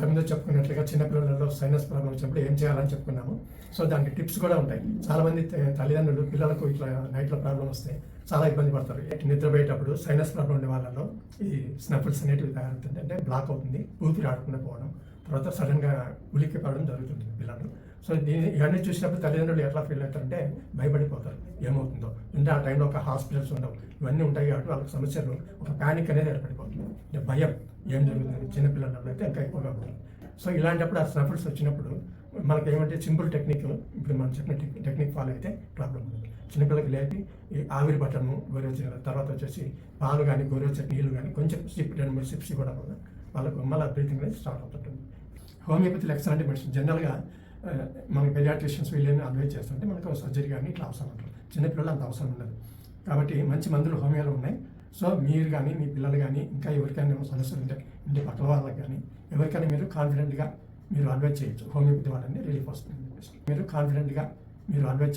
ఇంతకుముందు చెప్పుకున్నట్లుగా చిన్నపిల్లలలో sinus problem వచ్చినప్పుడు ఏం చేయాలని చెప్పుకున్నాము. సో దానికి టిప్స్ కూడా ఉంటాయి. చాలామంది త- తల్లిదండ్రులు పిల్లలకు ఇట్లా నైట్లో ప్రాబ్లం వస్తే చాలా ఇబ్బంది పడతారు. నిద్రపోయేటప్పుడు సైనస్ ప్రాబ్లం ఉండే వాళ్ళలో ఈ స్నఫుల్స్ అనేటివి తయారవుతుంది అంటే బ్లాక్ అవుతుంది ఊపిరి ఆడకుండా పోవడం తర్వాత సడన్గా ఉలిక్కి పడడం జరుగుతుంది పిల్లలు. సో దీన్ని ఇవన్నీ చూసినప్పుడు తల్లిదండ్రులు ఎట్లా ఫీల్ అవుతారంటే భయపడిపోతారు. ఏమవుతుందో. అంటే ఆ టైంలో ఒక హాస్పిటల్స్ ఉండవు. ఇవన్నీ ఉంటాయి కాబట్టి వాళ్ళకి సమస్యలు ఒక ప్యానిక్ అనేది ఏర్పడిపోతుంది. భయం ఏం జరుగుతుంది? చిన్నపిల్లలలో అయితే ఇంకా ఎక్కువగా ఉంటుంది సో ఇలాంటప్పుడు ఆ స్నఫుల్స్ వచ్చినప్పుడు మనకి ఏమంటే సింపుల్ టెక్నిక్ ఇప్పుడు మనం చెప్పిన టెక్నిక్ ఫాలో అయితే ప్రాబ్లం ఉండదు. చిన్నపిల్లలకి లేపి ఈ ఆవిరి పట్టము గోరువెచ్చని తర్వాత వచ్చేసి పాలు కానీ గోరువెచ్చని నీళ్ళు కానీ కొంచెం సిప్ రెండు మూడు సిప్స్ కూడా వల్ల వాళ్ళకు మళ్ళీ బ్రీతింగ్ అనేది స్టార్ట్ అవుతుంటుంది. హోమియోపతి ఎక్సలెంట్ మెడిసిన్ జనరల్గా మన పెడియాట్రిషియన్స్ వీళ్ళని అడ్వైజ్ చేస్తుంటే మనకు సర్జరీ కానీ ఇట్లా అవసరం ఉంటుంది చిన్నపిల్లలు అంత అవసరం ఉండదు. కాబట్టి మంచి మందులు హోమియోలో ఉన్నాయి. సో మీరు కానీ మీ పిల్లలు కానీ ఇంకా ఎవరికైనా సదస్సులు సమస్యలు ఉంటే ఇంటి పక్కల వాళ్ళకి కానీ ఎవరికైనా మీరు కాన్ఫిడెంట్గా మీరు అడ్వైజ్ చేయొచ్చు. హోమియోపతి వాళ్ళని రిలీఫ్ వస్తుంది. మీరు కాన్ఫిడెంట్గా మీరు అడ్వైజ్